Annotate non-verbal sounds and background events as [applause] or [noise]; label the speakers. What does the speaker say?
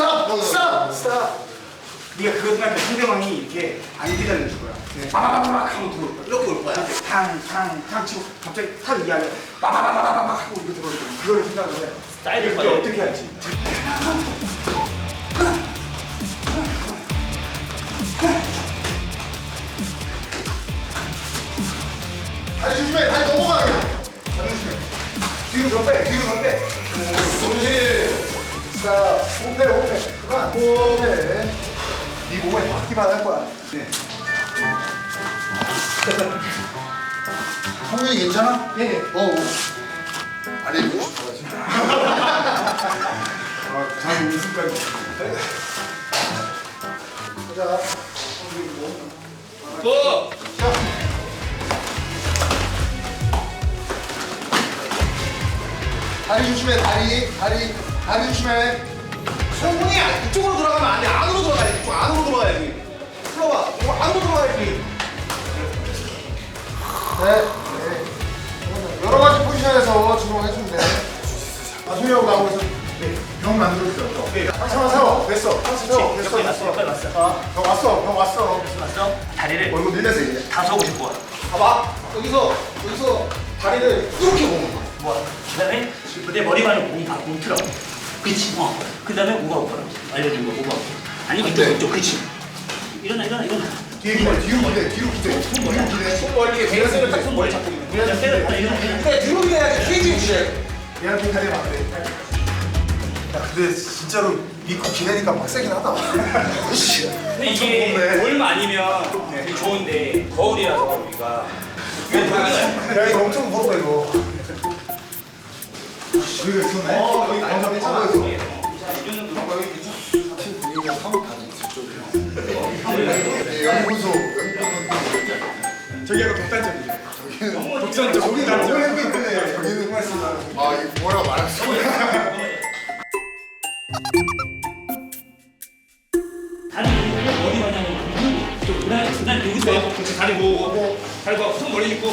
Speaker 1: 스탑! 스탑!
Speaker 2: 스탑. 네가 그거 생각해 상대방이 이렇게 안 기다려줄 거야. 빠바바바박 하고 들어올 거야.
Speaker 1: 이렇게 올 거야.
Speaker 2: 이렇게 탕 탕 탕 치고 갑자기 탁 이하게 빠바바바바박 하고 이렇게 들어올 거야. 그걸 생각을 해.
Speaker 3: 사이드를
Speaker 2: 이게 어떻게 할지.
Speaker 1: 다리 조심해! 다리 넘어가게! 다리 조심해!
Speaker 2: 뒤로 더 빼. 뒤로 더 빼.
Speaker 1: 호패! 네 몸에 받기만 할 거야. 네. [laughs] 성민이 괜찮아?
Speaker 2: 예, 예.
Speaker 1: 어. 어. 아니, 보고 싶어가지고. [laughs]
Speaker 2: 아, 잘 웃음까지.
Speaker 1: 가자.
Speaker 3: 고!
Speaker 1: 다리 조심해, 다리. 다리. 다리 조심해.
Speaker 4: 성분이 이쪽으로 들어가면 안 돼. 안으로 들어가야지. 이쪽 안으로 들어가야지. 풀어봐. 이거 안으로 들어가야지.
Speaker 1: 네. 네. 여러 가지 포지션에서 진동해주면 돼. 나중에하고 나오고 있어. 네. 병 만들어주세요. 네. 상처만 세워. 됐어. 상처 세워. 됐어.
Speaker 3: 왔어, 옆에
Speaker 1: 됐어.
Speaker 3: 왔어.
Speaker 1: 병 왔어. 병 왔어.
Speaker 3: 왔어? 다리를
Speaker 1: 얼굴 밀면서 이제.
Speaker 3: 다 서고 싶어.
Speaker 4: 봐봐. 여기서 여기서 다리를 이렇게 보는 거야.
Speaker 3: 뭐, 그 다음에 내 머리만을 몸, 다, 몸 틀어. 그치. 어. 그 다음에 우가 오거라. 알려준 거, 우가 오거. 아니, 이쪽,
Speaker 1: 돼.
Speaker 3: 이쪽, 그치. 일어나, 일어나, 일어나.
Speaker 1: 뒤에 기대. 뒤로 기대. 뒤로 기대. 뒤로 기대.
Speaker 4: 손 멀리 대가슴을 딱손 멀리 잡고 있는 거야.
Speaker 3: 그냥 때려, 일어나, 일어나. 일어나.
Speaker 4: 그러니까 뒤로 해야지. 케이지 무시해.
Speaker 1: 얘한테. 야, 근데 진짜로 믿고 기대니까 빡세긴 하다. 씨.
Speaker 3: 근데 이게. 올 아니면 좋은데 거울이라서 우리가
Speaker 1: 야, 이거 엄청 무겁다, 이거. 여기가 있었네.
Speaker 4: 어, 여기
Speaker 1: 어,
Speaker 4: 괜찮아.
Speaker 1: 괜찮아. 이거.
Speaker 3: 이 정도
Speaker 1: 팀 분위기가 한국 가는 저쪽이요. 네,
Speaker 2: 독단점이죠.
Speaker 1: 저기는
Speaker 2: 독선적
Speaker 1: 저기는
Speaker 2: 독단점.
Speaker 1: 너무 힘든데 저기는 아 이거 뭐라 말했어?
Speaker 3: 다리 모으고 머리 마냥 그 다음에 그 다음에 여기서 그렇지 다리 모으고 다리 모으고 손 멀리 짚고